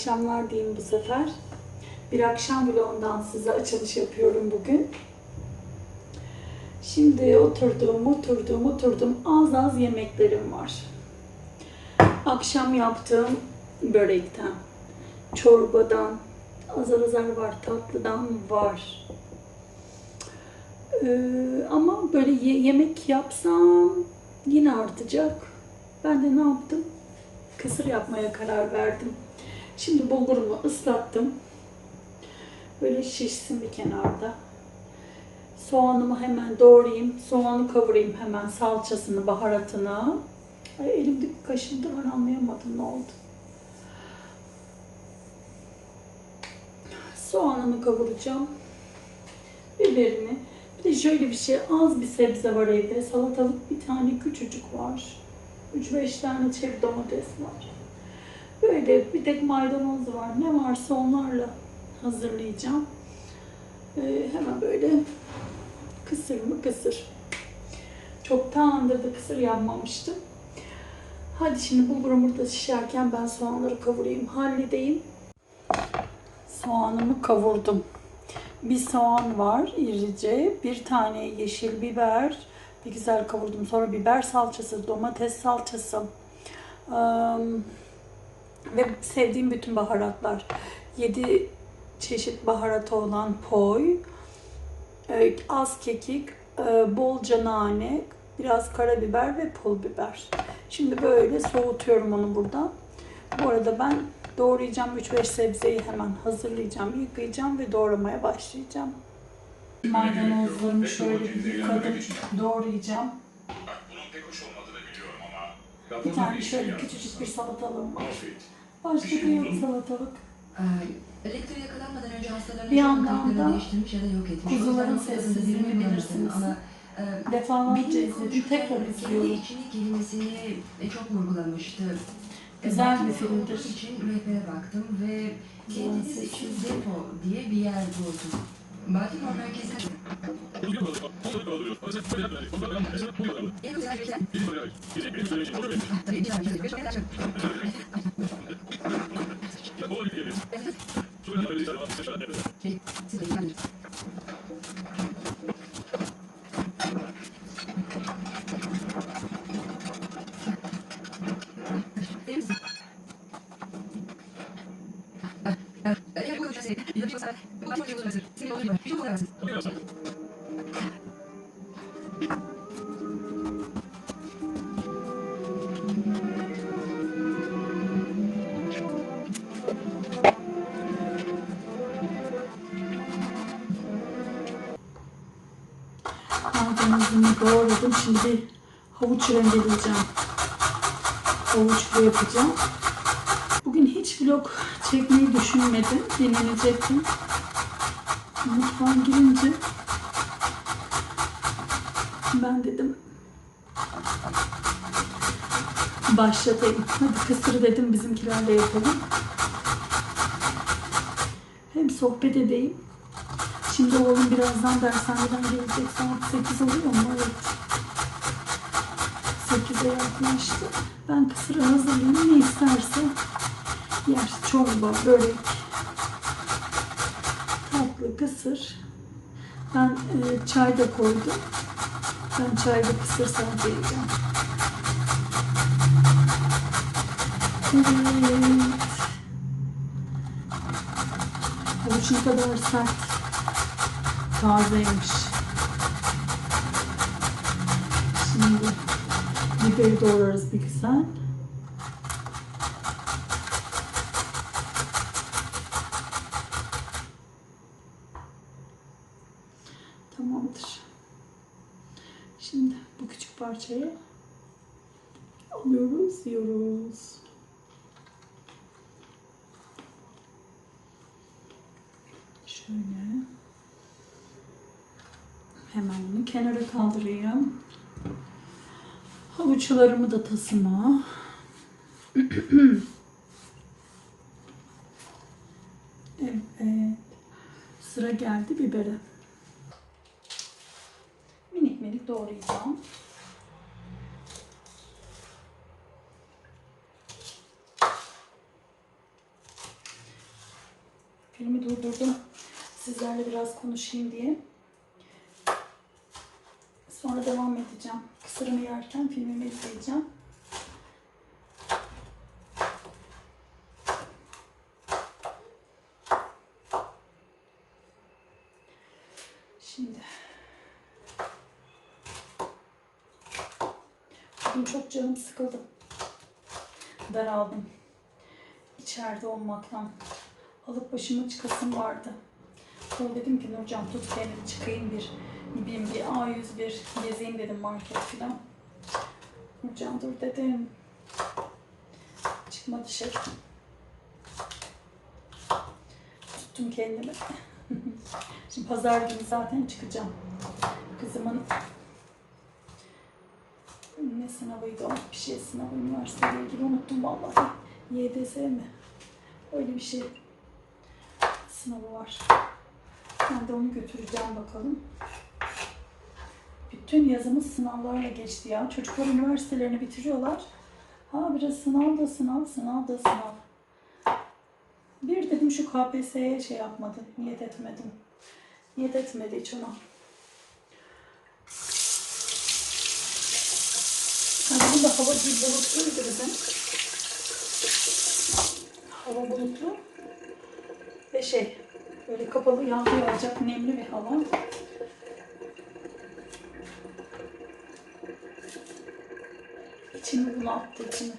akşamlar diyeyim bu sefer. Bir akşam vlogundan size açılış yapıyorum bugün. Şimdi oturdum, oturdum, oturdum. Az az yemeklerim var. Akşam yaptığım börekten, çorbadan, azar azar var, tatlıdan var. Ee, ama böyle ye- yemek yapsam yine artacak. Ben de ne yaptım? Kısır yapmaya karar verdim. Şimdi bulgurumu ıslattım. Böyle şişsin bir kenarda. Soğanımı hemen doğrayayım. Soğanı kavurayım hemen salçasını, baharatını. Ay, elimde bir kaşıntı var anlayamadım ne oldu. Soğanımı kavuracağım. Biberini. Bir de şöyle bir şey az bir sebze var evde. Salatalık bir tane küçücük var. 3-5 tane çeri domates var. Böyle bir tek maydanoz var. Ne varsa onlarla hazırlayacağım. Ee, hemen böyle kısır mı kısır. Çoktandır da kısır yapmamıştım. Hadi şimdi bulgurum burada şişerken ben soğanları kavurayım, halledeyim. Soğanımı kavurdum. Bir soğan var irice, bir tane yeşil biber, bir güzel kavurdum. Sonra biber salçası, domates salçası eee, ve sevdiğim bütün baharatlar. 7 çeşit baharatı olan poy, e, az kekik, e, bolca nane, biraz karabiber ve pul biber. Şimdi böyle soğutuyorum onu burada. Bu arada ben doğrayacağım 3-5 sebzeyi hemen hazırlayacağım, yıkayacağım ve doğramaya başlayacağım. Maydanozlarımı şöyle bir yıkadım, doğrayacağım. Bak bunun pek hoş olmadığını biliyorum ama... Bir tane bir şöyle küçücük bir salatalığım var. Başka da yok salatalık. Ee, Elektriğe yakalanmadan önce hastaların Bir yandan da değiştirmiş ya da yok etmiş. kuzuların sessizliğini bilirsiniz. Ama e, Defalarca izledim, tekrar kendi izliyorum. içini kelimesini e, çok vurgulamıştı. Güzel bir filmdir. için rehbere baktım ve kendiniz için depo diye bir yer buldum. Baltimore merkezine... En güzel şeyler- Tabii, güzel şeyler. Şey, siz de ilgilenin. Değil misin? Eğer bu ülkesi yapıyorsa, bu başka bir yolculuk. Senin yolun var. Bir şey Maydanozumu doğradım. Şimdi havuç rendeleyeceğim. Havuçlu yapacağım. Bugün hiç vlog çekmeyi düşünmedim. Dinlenecektim. Mutfağa girince ben dedim başlatayım. Hadi kısır dedim bizimkilerle yapalım. Hem sohbet edeyim. Şimdi oğlum birazdan dershaneden gelecek. Saat 8 oluyor mu? Evet. 8'e yaklaştı. Ben kısırı hazırlayayım. Ne isterse yer. Çorba, börek, kısır. Ben e, çay da koydum. Ben çayda kısır sadece yiyeceğim. Evet. Havuç ne kadar sert. Tazeymiş. Şimdi biberi doğrarız bir güzel. Tamamdır. Şimdi bu küçük parçayı alıyoruz, yiyoruz. Şöyle. Hemen bunu kenara kaldırayım. Havuçlarımı da tasıma. evet. Sıra geldi bibere. Minik minik doğrayacağım. Sizlerle biraz konuşayım diye. Sonra devam edeceğim. Kısırımı yerken filmimi izleyeceğim. Şimdi bugün çok canım sıkıldı. Daraldım. İçeride olmaktan. Alıp başımı çıkasım vardı. Sonra dedim ki Nurcan tut kendini çıkayım bir ne bileyim bir A101 gezeyim dedim market filan. Nurcan dur dedim. Çıkma dışarı. Tuttum kendimi. Şimdi pazar günü zaten çıkacağım. Kızımın ne sınavıydı o? Bir şey sınavı üniversiteyle ilgili unuttum vallahi. YDS mi? Öyle bir şey sınavı var. Ben de onu götüreceğim bakalım. Bütün yazımız sınavlarla geçti ya. Çocuklar üniversitelerini bitiriyorlar. Ha biraz sınav da sınav, sınav da sınav. Bir dedim şu KPSS'ye şey yapmadım, niyet etmedim. Niyet etmedi hiç ona. Bugün de hava bir bulutluydu bizim. Hava bulutlu. Ve şey, böyle kapalı yağmur yağacak nemli bir hava. İçimi bunalttı içimi.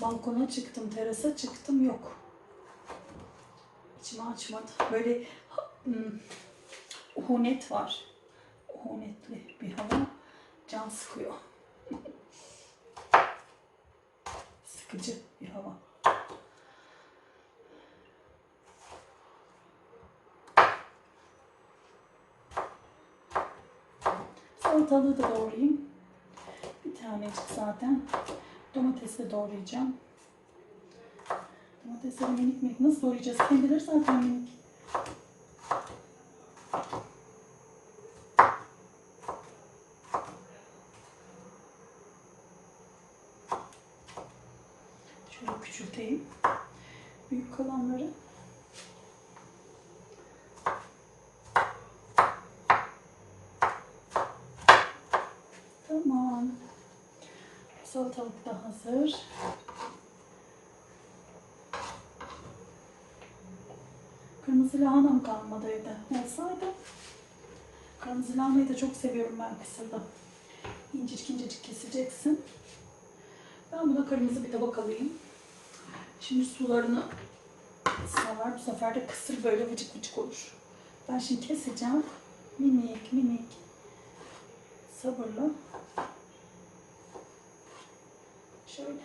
Balkona çıktım, terasa çıktım yok. İçimi açmadı. Böyle hmm, uhunet var. Uhunetli bir hava. Can sıkıyor. Sıkıcı bir hava. Salatalığı da doğrayayım. Bir tanecik zaten. Domatesi de doğrayacağım. Domatesleri minik minik nasıl doğrayacağız? Kendileri zaten minik. Şöyle küçülteyim. Büyük kalanları. Tamam. Salatalık da hazır. Kırmızı lahanam kalmadı evde. Olsaydı. Kırmızı lahanayı da çok seviyorum ben kısırda. İncecik incecik keseceksin. Ben buna kırmızı bir tabak alayım. Şimdi sularını ısmarlar. Bu sefer de kısır böyle vıcık vıcık olur. Ben şimdi keseceğim. Minik minik. Sabırla. Şöyle.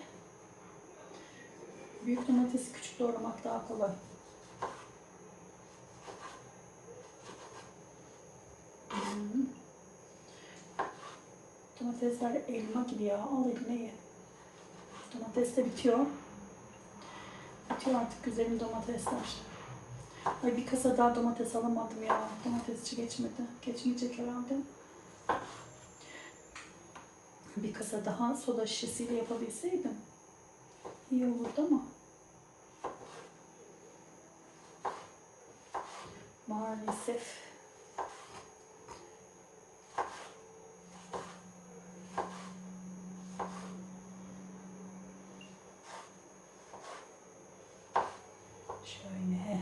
Büyük domatesi küçük doğramak daha kolay. Hmm. Domatesler elma gibi ya. Al eline ye. Domates de bitiyor. Bitiyor artık güzelim domatesler. Ay bir kasa daha domates alamadım ya. Domatesçi geçmedi. Geçmeyecek herhalde. Bir kasa daha soda şişesiyle yapabilseydim iyi olurdu ama. Maalesef. Şöyle.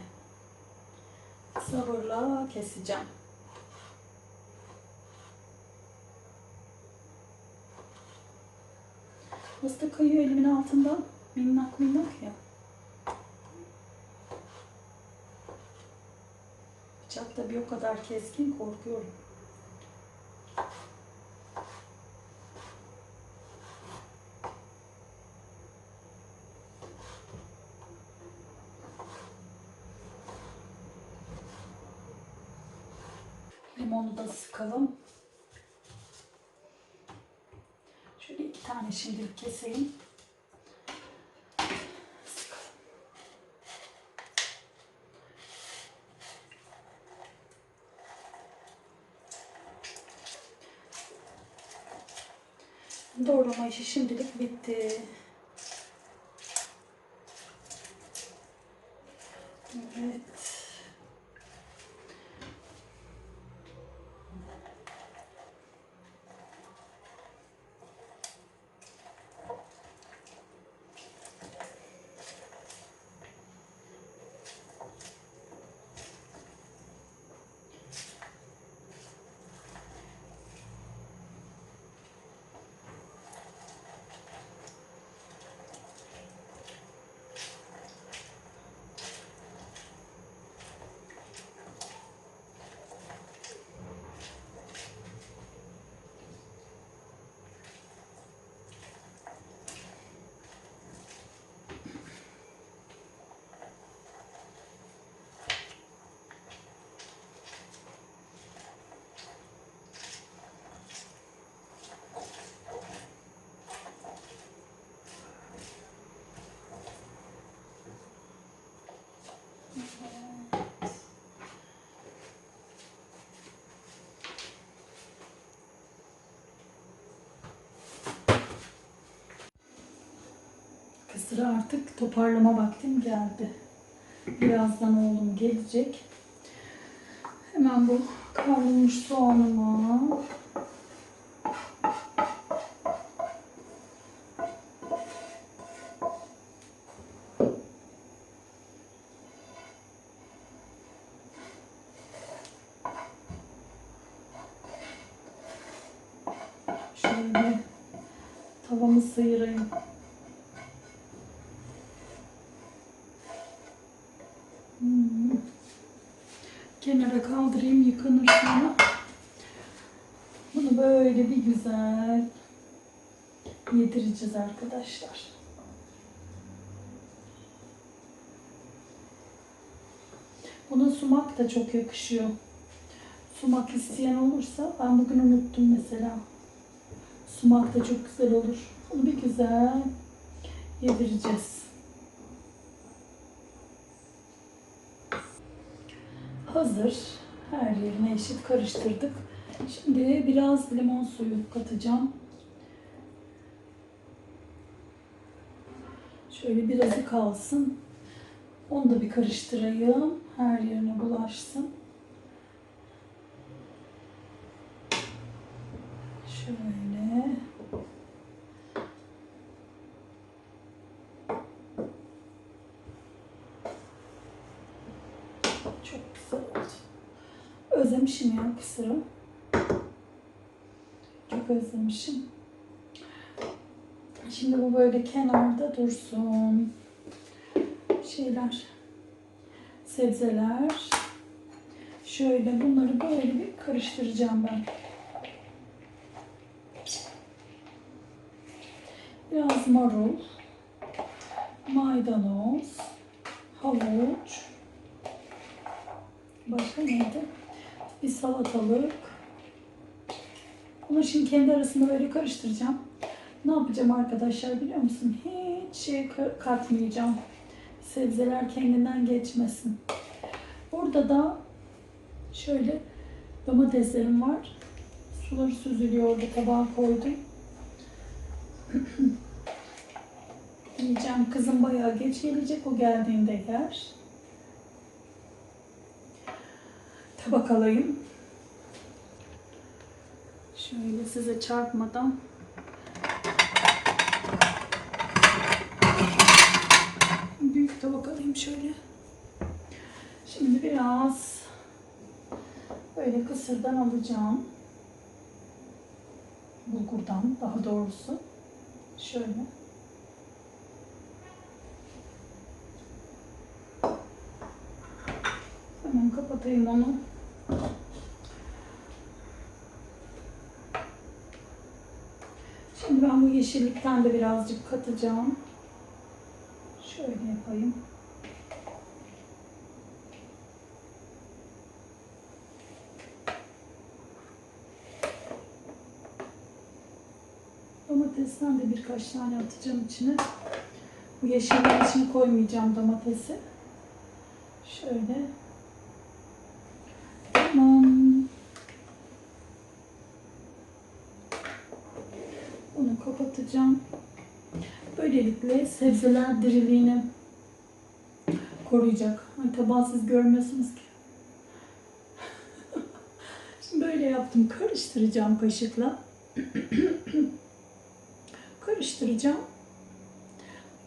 Sabırla keseceğim. Da kayıyor elimin altından. Minnak minnak ya. Bıçak da bir o kadar keskin korkuyorum. Limonu da sıkalım. Şöyle iki tane şimdilik keseyim. Doğrama işi şimdilik bitti. Evet. Kısırı artık toparlama vaktim geldi. Birazdan oğlum gelecek. Hemen bu kavrulmuş soğanımı şöyle tavamı sıyırayım. Kenara kaldırayım yıkanır sonra. Bunu böyle bir güzel yedireceğiz arkadaşlar. Buna sumak da çok yakışıyor. Sumak isteyen olursa ben bugün unuttum mesela. Sumak da çok güzel olur. Bunu bir güzel yedireceğiz. Hazır. Her yerine eşit karıştırdık. Şimdi biraz limon suyu katacağım. Şöyle birazı kalsın. Onu da bir karıştırayım. Her yerine bulaşsın. Şöyle. Çok güzel oldu. Özlemişim ya kısırı. Çok özlemişim. Şimdi bu böyle kenarda dursun. Şeyler, sebzeler. Şöyle bunları böyle bir karıştıracağım ben. Biraz marul, maydanoz, havuç, başka neydi? Bir salatalık. Bunu şimdi kendi arasında böyle karıştıracağım. Ne yapacağım arkadaşlar biliyor musun? Hiç şey ka- katmayacağım. Sebzeler kendinden geçmesin. Burada da şöyle domateslerim var. Suları süzülüyor orada tabağa koydum. Yiyeceğim. Kızım bayağı geç gelecek. O geldiğinde yer. Tabak alayım. Şöyle size çarpmadan. Büyük tabak alayım şöyle. Şimdi biraz böyle kısırdan alacağım. Bulgurdan daha doğrusu. Şöyle. Hemen kapatayım onu. Şimdi ben bu yeşillikten de birazcık katacağım. Şöyle yapayım. Domatesten de birkaç tane atacağım içine. Bu yeşilliğin içine koymayacağım domatesi. Şöyle. Böylelikle sebzeler diriliğini koruyacak. Ay tabağı görmüyorsunuz ki. Şimdi böyle yaptım. Karıştıracağım kaşıkla. Karıştıracağım.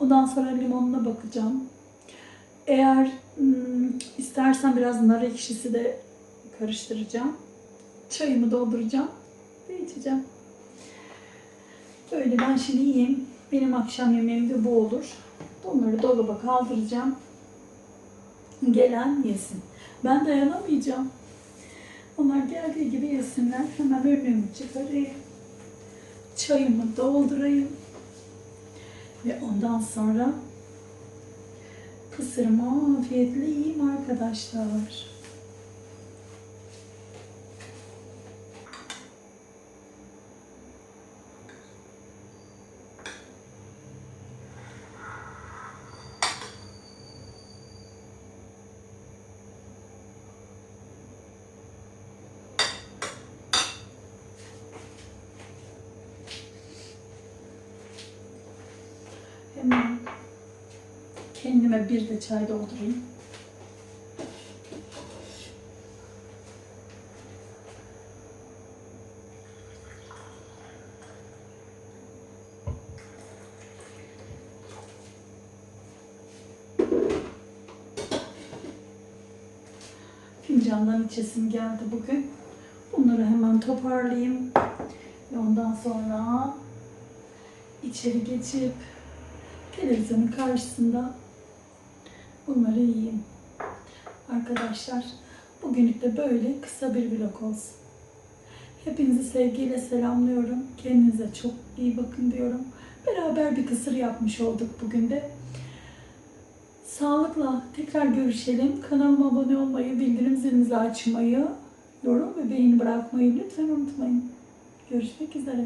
Ondan sonra limonuna bakacağım. Eğer hmm, istersen biraz nar ekşisi de karıştıracağım. Çayımı dolduracağım ve içeceğim. Böyle ben şimdi yiyeyim. Benim akşam yemeğim de bu olur. Onları dolaba kaldıracağım. Gelen yesin. Ben dayanamayacağım. Onlar geldiği gibi yesinler. Hemen önümü çıkarayım. Çayımı doldurayım. Ve ondan sonra kısırımı afiyetle yiyeyim arkadaşlar. Hemen kendime bir de çay doldurayım. Fincandan içesim geldi bugün. Bunları hemen toparlayayım. Ve ondan sonra içeri geçip televizyonun karşısında bunları yiyeyim. Arkadaşlar bugünlük de böyle kısa bir vlog olsun. Hepinizi sevgiyle selamlıyorum. Kendinize çok iyi bakın diyorum. Beraber bir kısır yapmış olduk bugün de. Sağlıkla tekrar görüşelim. Kanalıma abone olmayı, bildirim zilinizi açmayı, yorum ve beğeni bırakmayı lütfen unutmayın. Görüşmek üzere.